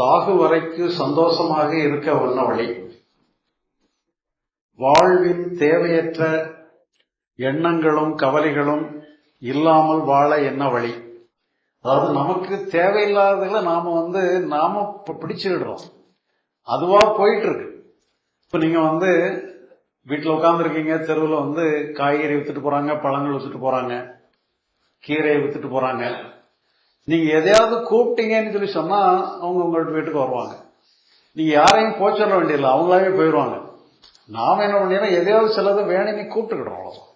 சாகு வரைக்கு சந்தோஷமாக இருக்க வந்த வழி. வாழ்வின் தேவையற்ற எண்ணங்களும் கவலைகளும் இல்லாமல் வாழ என்ன வழி? அதாவது நமக்கு தேவையில்லாததுல நாம வந்து நாம பிடிச்சிடுறோம் அதுவா போயிட்டு இருக்கு இப்ப நீங்க வந்து வீட்டில் உட்காந்துருக்கீங்க தெருவில் வந்து காய்கறி வித்துட்டு போறாங்க பழங்கள் வித்துட்டு போறாங்க கீரையை வித்துட்டு போறாங்க. நீங்க எதையாவது கூப்பிட்டீங்கன்னு சொல்லி சொன்னா அவங்க உங்கள்ட்ட வீட்டுக்கு வருவாங்க. நீங்க யாரையும் போய் சொல்ல வேண்டியதில்லை அவங்களாவே போயிடுவாங்க. நாம என்ன பண்ணிடுறோம் எதையாவது சிலதை வேணும்னு கூப்பிட்டுக்கிடுறோம் அவ்வளோதான்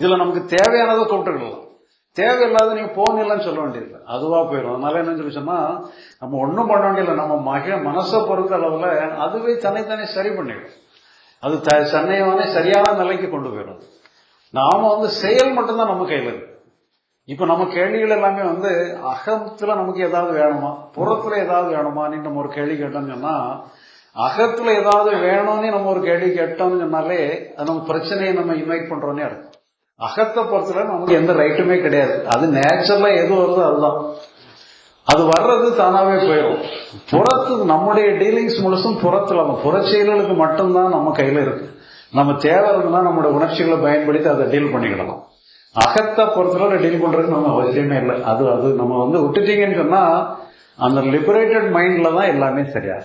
இதுல நமக்கு தேவையானதை கூப்பிட்டுக்கிடலாம். தேவையில்லாத நீங்க போகணும்னு சொல்ல வேண்டியதில்லை. அதுவா போயிடும். அதனால என்ன சொல்லி சொன்னா நம்ம ஒன்றும் பண்ண வேண்டியதில்லை. நம்ம மக மனசை பொறுத்த அளவுல அதுவே தன்னைத்தானே சரி பண்ணிடும். அது த தன்னையானே சரியான நிலைக்கு கொண்டு போயிடும். நாம வந்து செயல் மட்டும்தான் நம்ம கையில் இருக்கு. இப்ப நம்ம கேள்விகள் எல்லாமே வந்து அகத்துல நமக்கு ஏதாவது வேணுமா? புறத்துல ஏதாவது வேணுமான்னு நம்ம ஒரு கேள்வி கேட்டோம்னு சொன்னா அகத்துல ஏதாவது வேணும்னு நம்ம ஒரு கேள்வி கேட்டோம்னு சொன்னாலே அது நம்ம பிரச்சனையை நம்ம இன்வைட் பண்றோம்னே அர்த்தம். அகத்தை பொறுத்தல நமக்கு எந்த ரைட்டுமே கிடையாது. அது நேச்சுரலா எது வருதோ அதுதான். அது வர்றது தானாவே போயிடும் புறத்து நம்முடைய டீலிங்ஸ் முழுசும் புறத்துல நம்ம புறச்செயல்களுக்கு மட்டும்தான் நம்ம கையில இருக்கு. நம்ம தேவை இருந்தா நம்மளோட உணர்ச்சிகளை பயன்படுத்தி அதை டீல் பண்ணிக்கிடலாம். அகத்தை பொறுத்தளவு டீல் பண்றதுக்கு நம்ம அவசியமே இல்லை. அது அது நம்ம வந்து விட்டுட்டீங்கன்னு சொன்னா அந்த லிபரேட்டட் மைண்ட்ல தான் எல்லாமே சரியா